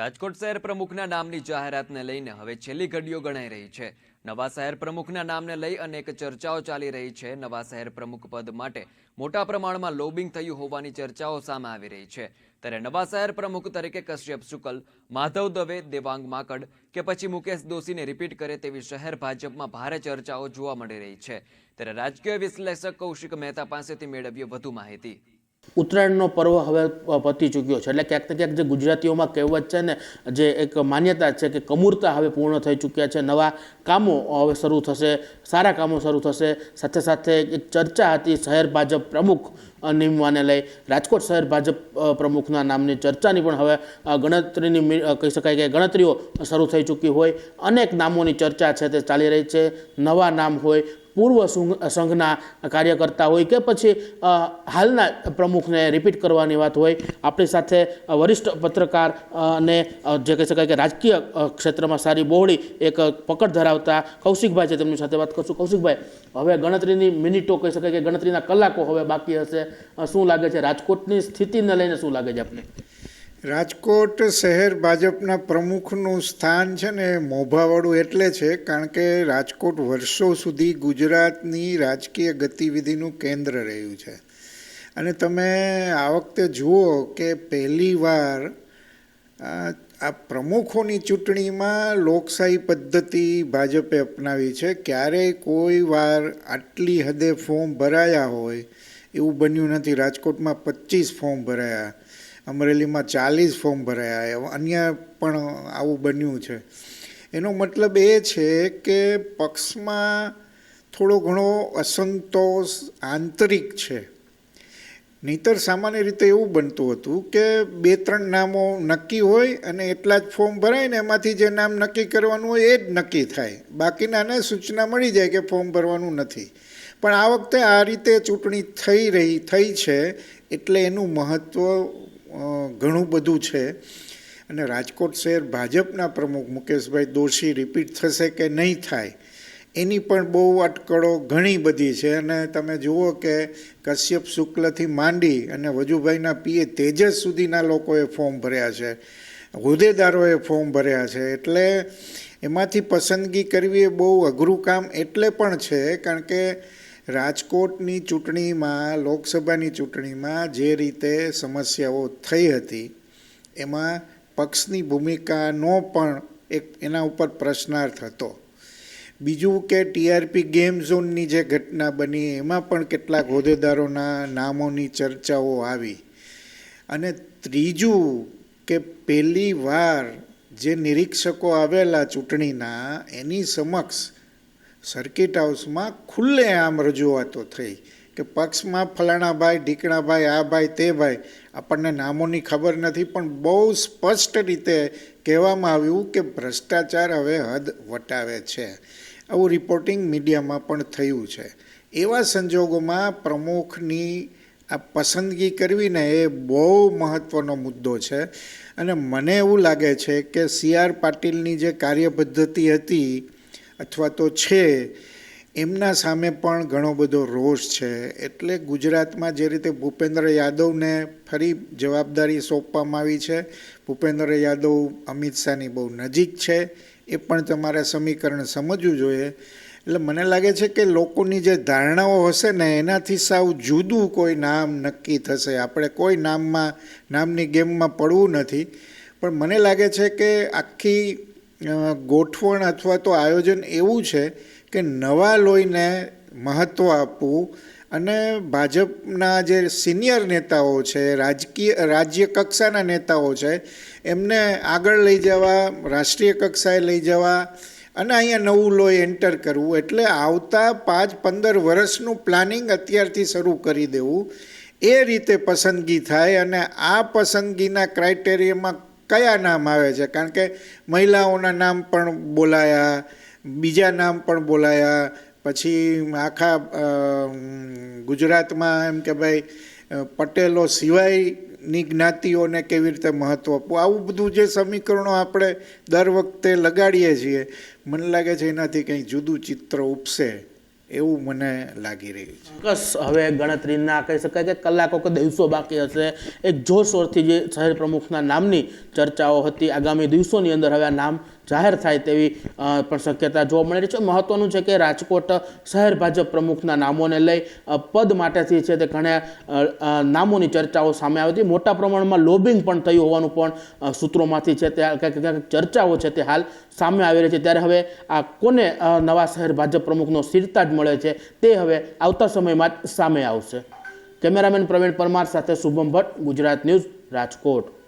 રાજકોટ શહેર પ્રમુખના નામની જાહેરાતને લઈને હવે છેલ્લી ઘડીઓ ગણાઈ રહી છે. નવા શહેર પ્રમુખના નામને લઈ અનેક ચર્ચાઓ ચાલી રહી છે. નવા શહેર પ્રમુખ પદ માટે મોટા પ્રમાણમાં લોબિંગ થયું હોવાની ચર્ચાઓ સામે આવી રહી છે. ત્યારે નવા શહેર પ્રમુખ તરીકે કશ્યપ શુકલ, માધવ દવે, દેવાંગ માકડ કે પછી મુકેશ દોશીને રિપીટ કરે તેવી શહેર ભાજપમાં ભારે ચર્ચાઓ જોવા મળી રહી છે. ત્યારે રાજકીય વિશ્લેષક કૌશિક મહેતા પાસેથી મેળવીએ વધુ માહિતી. ઉત્તરાયણનો પર્વ હવે પતી ચૂક્યો છે. એટલે ક્યાંક ને ક્યાંક જે ગુજરાતીઓમાં કહેવત છે ને, જે એક માન્યતા છે કે કમૂરતા હવે પૂર્ણ થઈ ચૂક્યા છે. નવા કામો હવે શરૂ થશે, સારા કામો શરૂ થશે. સાથે સાથે એક ચર્ચા હતી શહેર ભાજપ પ્રમુખ નિમવાને લઈ. રાજકોટ શહેર ભાજપ પ્રમુખના નામની ચર્ચાની પણ હવે ગણતરીની કહી શકાય કે ગણતરીઓ શરૂ થઈ ચૂકી હોય. અનેક નામોની ચર્ચા છે તે ચાલી રહી છે. નવા નામ હોય પૂર્વ સંઘ- સંઘના કાર્યકર્તા હોય કે પછી હાલના પ્રમુખને રિપીટ કરવાની વાત હોય, આપણી સાથે વરિષ્ઠ પત્રકાર અને જે કહી શકાય કે રાજકીય ક્ષેત્રમાં સારી બહોળી એક પકડ ધરાવતા કૌશિકભાઈ છે, તેમની સાથે વાત કરશું. કૌશિકભાઈ, હવે ગણતરીની મિનિટો કહી શકાય કે ગણતરીના કલાકો હવે બાકી હશે. શું લાગે છે? રાજકોટની સ્થિતિને લઈને શું લાગે છે આપને? રાજકોટ શહેર ભાજપના પ્રમુખનું સ્થાન છે ને મોભાવાળું એટલે છે, કારણ કે રાજકોટ વર્ષો સુધી ગુજરાતની રાજકીય ગતિવિધિનું કેન્દ્ર રહ્યું છે. અને તમે આ વખતે જુઓ કે પહેલીવાર આ પ્રમુખોની ચૂંટણીમાં લોકશાહી પદ્ધતિ ભાજપે અપનાવી છે. ક્યારેય કોઈ વાર આટલી હદે ફોર્મ ભરાયા હોય, એવું બન્યું નથી. રાજકોટમાં પચીસ ફોર્મ ભરાયા. અમરેલીમાં ચાલીસ ફોર્મ ભરાયા. અન્ય પણ આવું બન્યું છે. એનો મતલબ એ છે કે પક્ષમાં થોડો ઘણો અસંતોષ આંતરિક છે. નહીતર સામાન્ય રીતે એવું બનતું હતું કે બે ત્રણ નામો નક્કી હોય અને એટલા જ ફોર્મ ભરાય ને એમાંથી જે નામ નક્કી કરવાનું હોય એ જ નક્કી થાય. બાકીનાને સૂચના મળી જાય કે ફોર્મ ભરવાનું નથી. પણ આ વખતે આ રીતે ચૂંટણી થઈ રહી, થઈ છે એટલે એનું મહત્ત્વ ઘણું બધું છે. અને રાજકોટ શહેર ભાજપના પ્રમુખ મુકેશભાઈ દોશી રિપીટ થશે કે નહીં થાય, એની પણ બહુ અટકળો ઘણી બધી છે. અને તમે જુઓ કે કશ્યપ શુક્લથી માંડી અને વજુભાઈના પીએ તેજસ સુધીના લોકોએ ફોર્મ ભર્યા છે. હોદ્દેદારોએ ફોર્મ ભર્યા છે. એટલે એમાંથી પસંદગી કરવી એ બહુ અઘરું કામ એટલે પણ છે, કારણ કે રાજકોટની ચૂંટણીમાં, લોકસભાની ચૂંટણીમાં જે રીતે સમસ્યાઓ થઈ હતી, એમાં પક્ષની ભૂમિકાનો પણ એક એના ઉપર પ્રશ્નાર્થ હતો. બીજું કે ટીઆરપી ગેમ ઝોનની જે ઘટના બની, એમાં પણ કેટલાક હોદ્દેદારોના નામોની ચર્ચાઓ આવી. અને ત્રીજું કે પહેલી વાર જે નિરીક્ષકો આવેલા ચૂંટણીના, એની સમક્ષ સર્કિટ હાઉસમાં ખુલ્લેઆમ રજૂઆતો થઈ કે પક્ષમાં ફલાણા ભાઈ, ઢીકણા ભાઈ, આ ભાઈ, તે ભાઈ, આપણને નામોની ખબર નથી, પણ બહુ સ્પષ્ટ રીતે કહેવામાં આવ્યું કે ભ્રષ્ટાચાર હવે હદ વટાવે છે. આવું રિપોર્ટિંગ મીડિયામાં પણ થયું છે. એવા સંજોગોમાં પ્રમુખની આ પસંદગી કરવીને એ બહુ મહત્ત્વનો મુદ્દો છે. અને મને એવું લાગે છે કે સી આર પાટીલની જે કાર્યપદ્ધતિ હતી અથવા તો છે, એમના સામે પણ ઘણો બધો રોષ છે. એટલે ગુજરાતમાં જે રીતે ભૂપેન્દ્ર યાદવને ફરી જવાબદારી સોંપવામાં આવી છે, ભૂપેન્દ્ર યાદવ અમિત શાહની બહુ નજીક છે, એ પણ તમારે સમીકરણ સમજવું જોઈએ. એટલે મને લાગે છે કે લોકોની જે ધારણાઓ હશે ને, એનાથી સાવ જુદું કોઈ નામ નક્કી થશે. આપણે કોઈ નામમાં, નામની ગેમમાં પડવું નથી. પણ મને લાગે છે કે આખી ગોઠવણ અથવા તો આયોજન એવું છે કે નવા લોહીને મહત્ત્વ આપવું અને ભાજપના જે સિનિયર નેતાઓ છે, રાજકીય, રાજ્ય કક્ષાના નેતાઓ છે, એમને આગળ લઈ જવા, રાષ્ટ્રીય કક્ષાએ લઈ જવા અને અહીંયા નવું લોહી એન્ટર કરવું એટલે આવતા પાંચ, પંદર વર્ષનું પ્લાનિંગ અત્યારથી શરૂ કરી દેવું. એ રીતે પસંદગી થાય અને આ પસંદગીના ક્રાઇટેરિયામાં કયા નામ આવે છે? કારણ કે મહિલાઓના નામ પણ બોલાયા, બીજા નામ પણ બોલાયા, પછી આખા ગુજરાતમાં એમ કે ભાઈ પટેલો સિવાયની જ્ઞાતિઓને કેવી રીતે મહત્ત્વ આપવું? આવું બધું જે સમીકરણો આપણે દર વખતે લગાડીએ છીએ, મને લાગે છે એનાથી કંઈ જુદું ચિત્ર ઉપસે. એવું મને લાગી રહ્યું છે. ચોક્કસ. હવે ગણતરીના કહી શકાય કે કલાકો કે દિવસો બાકી હશે. એક જોરશોરથી જે શહેર પ્રમુખના નામની ચર્ચાઓ હતી, આગામી દિવસોની અંદર હવે આ નામ જાહેર થાય તેવી પણ શક્યતા જોવા મળી રહી છે. મહત્વનું છે કે રાજકોટ શહેર ભાજપ પ્રમુખના નામોને લઈ પદ માટેથી છે તે ઘણા નામોની ચર્ચાઓ સામે આવી હતી. મોટા પ્રમાણમાં લોબિંગ પણ થયું હોવાનું પણ સૂત્રોમાંથી છે તે, ક્યાંક ક્યાંક ચર્ચાઓ છે તે હાલ સામે આવી રહી છે. ત્યારે હવે આ કોને નવા શહેર ભાજપ પ્રમુખનો સ્થિરતા જ મળે છે તે હવે આવતા સમયમાં જ સામે આવશે. કેમેરામેન પ્રવીણ પરમાર સાથે શુભમ ભટ્ટ, ગુજરાત ન્યૂઝ રાજકોટ.